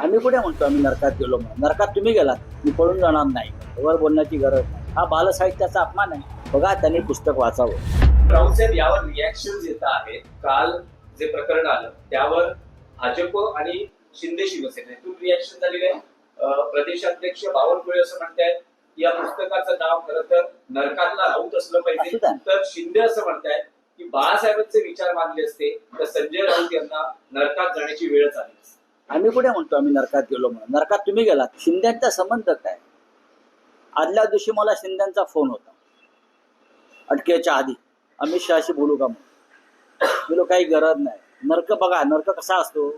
आम्ही कुठे म्हणतो? आम्ही नरकात गेलो म्हणून. नरकात तुम्ही गेलात मी पळून जाणार नाही. वर बोलण्याची गरज नाही. हा बालसाहित्याचा अपमान आहे. बघा त्यांनी पुस्तक वाचावं. राऊतसाहेब यावर रिॲक्शन येत आहेत काल जे प्रकरण आलं त्यावर भाजप आणि शिंदे शिवसेना यातून रिॲक्शन झालेली आहे प्रदेशाध्यक्ष बावनकुळे असं म्हणतायत या पुस्तकाचं नाव खरं तर नरकातला राऊत असलं पाहिजे. तर शिंदे असं म्हणतायत की बाळासाहेबांचे विचार मानले असते तर संजय राऊत यांना नरकात जाण्याची वेळच आली असती. आम्ही कुठे म्हणतो आम्ही नरकात गेलो म्हणून? नरकात तुम्ही गेलात. शिंद्यांचा संबंध काय? आदल्या दिवशी मला शिंद्यांचा फोन होता. अटकेच्या आधी. अमित शहाशी बोलू का म्हणून? बोलो काही गरज नाही. नरक बघा नरक कसा असतो?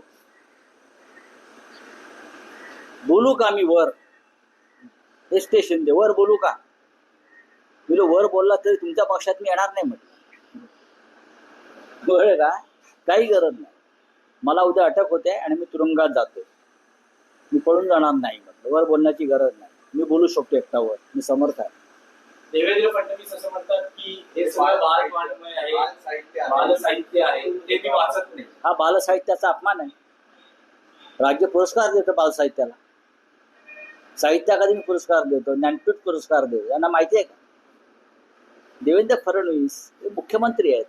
बोलू का मी वर? एस टे शिंदे वर बोलू का? बोलो वर बोलला तरी तुमच्या पक्षात मी येणार नाही म्हटलं. कळलं का? काही गरज नाही. मला उद्या अटक होते आणि मी तुरुंगात जातो. मी पळून जाणार नाही म्हटलं. वर बोलण्याची गरज नाही. मी बोलू शकतो एकटावर. मी समर्थ आहे. देवेंद्र फडणवीस असं म्हणतात की हे साहित्य आहे ते मी वाचत नाही. हा बालसाहित्याचा अपमान आहे. राज्य पुरस्कार देतो बालसाहित्याला. साहित्य अकादमी पुरस्कार देतो ज्ञानपीठ पुरस्कार देतो. यांना माहिती आहे का? देवेंद्र फडणवीस हे मुख्यमंत्री आहेत.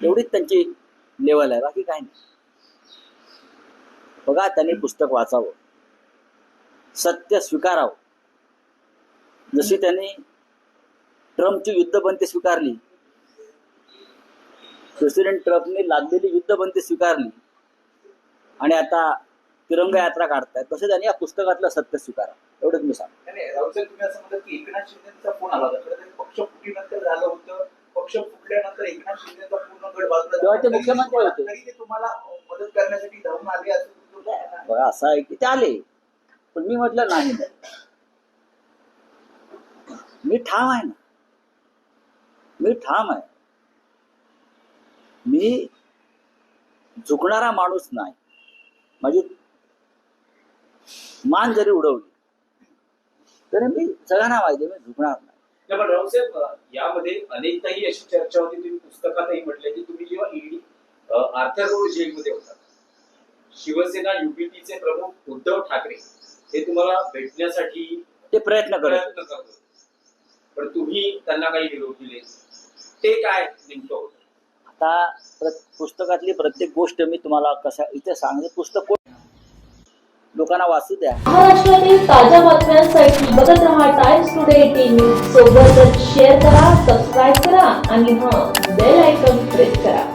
एवढीच त्यांची लेवल आहे बाकी काही नाही. बघा त्यांनी पुस्तक वाचावं. सत्य स्वीकारावं. जशी त्यांनी ट्रम्पची युद्धबंदी स्वीकारली प्रेसिडेंट ट्रम्पने लादलेली युद्धबंदी स्वीकारली. आणि आता तिरंगा यात्रा काढतायत तसे त्यांनी या पुस्तकातलं सत्य स्वीकारा एवढंच मी सांगतो. पक्ष फुटल्यानंतर एकनाथ शिंदेचा पूर्ण गड बाजूला तेव्हा ते तरी मुख्यमंत्री होते. तरी ते तुम्हाला मदत करण्यासाठी धावून आले असं. बघा असं आहे की ते आले. पण मी म्हटलं नाही. मी ठाम आहे ना. मी ठाम आहे. मी झुकणारा माणूस नाही. माझी मान जरी उडवली तरी मी सगळ्यांना माहिती आहे, मी झुकणार नाही, पण रावसाहेब यामध्ये अनेकदाही अशी चर्चा होती तुम्ही पुस्तकातही म्हटले की तुम्ही जेव्हा ईडी आर्थर रोड जेलमध्ये होता. शिवसेना युपीटीचे प्रमुख उद्धव ठाकरे हे तुम्हाला भेटण्यासाठी ते प्रयत्न करत प्रयत्न करत. पण तुम्ही त्यांना काही निरोप दिले. ते काय नेमकं होतं? आता पुस्तकातली प्रत्येक गोष्ट मी तुम्हाला कशा इथे सांगते. पुस्तक लोकांना वाचू द्या. महाराष्ट्रातील ताज्या बातम्यांसाठी बघत रहा टाइम्स टुडे टीव्ही. सोबतच शेअर करा सबस्क्राईब करा आणि हा बेल आयकॉन प्रेस करा.